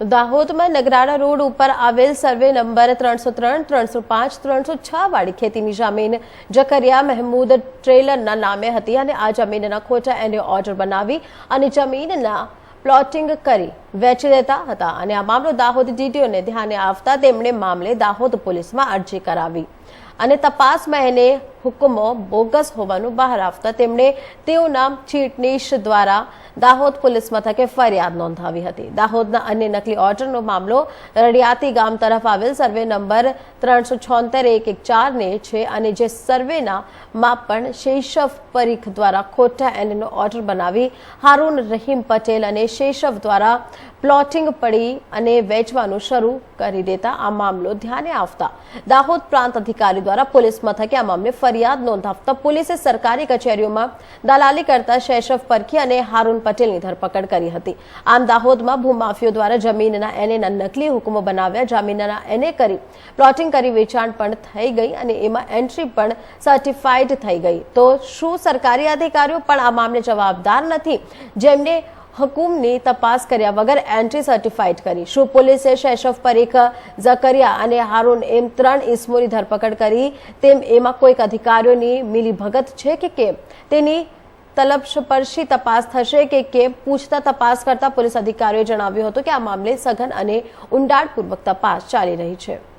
દાહોદમાં નગરાળા રોડ ઉપર આવેલ સર્વે નંબર ત્રણસો ત્રણ, ત્રણસો પાંચ, ત્રણસો છ વાળી ખેતીની જમીન જકરિયા મહેમૂદ ટ્રેલરના નામે હતી અને આ જમીનના ખોટા એને ઓર્ડર બનાવી અને જમીનના પ્લોટિંગ કરી વેચી દેતા હતા અને આ મામલો દાહોદ ડીટીઓને ધ્યાને આવતા તેમણે મામલે દાહોદ પોલીસમાં અરજી કરાવી. અને તપાસમાં એને હુકમો બોગસ હોવાનું બહાર આવતા તેમણે તેઓના ચીટનીશ દ્વારા દાહોદ પોલીસ મથકે ફરિયાદ નોંધાવી હતી. દાહોદના અન્ય નકલી ઓર્ડરનો મામલો રડિયાતી ગામ તરફ આવેલ સર્વે નંબર ત્રણસો છોતેર એક એક ચારને છે અને જે સર્વેના માં પણ શેષવ પરીખ દ્વારા ખોટા એનનો ઓર્ડર બનાવી હારૂન રહીમ પટેલ અને શેષવ દ્વારા પ્લોટિંગ પડી અને વેચવાનું શરૂ કરી દેતા આ મામલો ધ્યાને આવતા. દાહોદ પ્રાંત અધિકારી દ્વારા પોલીસ મથકે આ મામલે ફરિયાદ નોંધાવતા પોલીસે સરકારી કચેરીઓમાં દલાલી કરતા શૈશવ પરખી અને હારૂન પટેલની ધરપકડ કરી હતી. આમ દાહોદમાં ભૂમાફીઓ દ્વારા જમીનના એનેના નકલી હુકમો બનાવ્યા, જમીનના એને કરી પ્લોટિંગ કરી વેચાણ પણ થઈ ગઈ અને એમાં એન્ટ્રી પણ સર્ટિફાઈડ થઈ ગઈ. તો શું સરકારી અધિકારીઓ પણ આ મામલે જવાબદાર નથી? જેમને હુકુમની તપાસ કર્યા વગર એન્ટ્રી સર્ટિફાઈડ કરી. શું પોલીસે શેષવ પરીખ, ઝકરિયા અને હારૂન એમ ત્રણ ઇસમોની ધરપકડ કરી? તેમ એમાં કોઈક અધિકારીઓની મિલીભગત છે કે કેમ? તેની તલબશપરશી તપાસ થશે કે કેમ? પૂછતા તપાસ કરતા પોલીસ અધિકારીઓએ જણાવ્યું હતું કે આ મામલે સઘન અને ઊંડાણપૂર્વક તપાસ ચાલી રહી છે.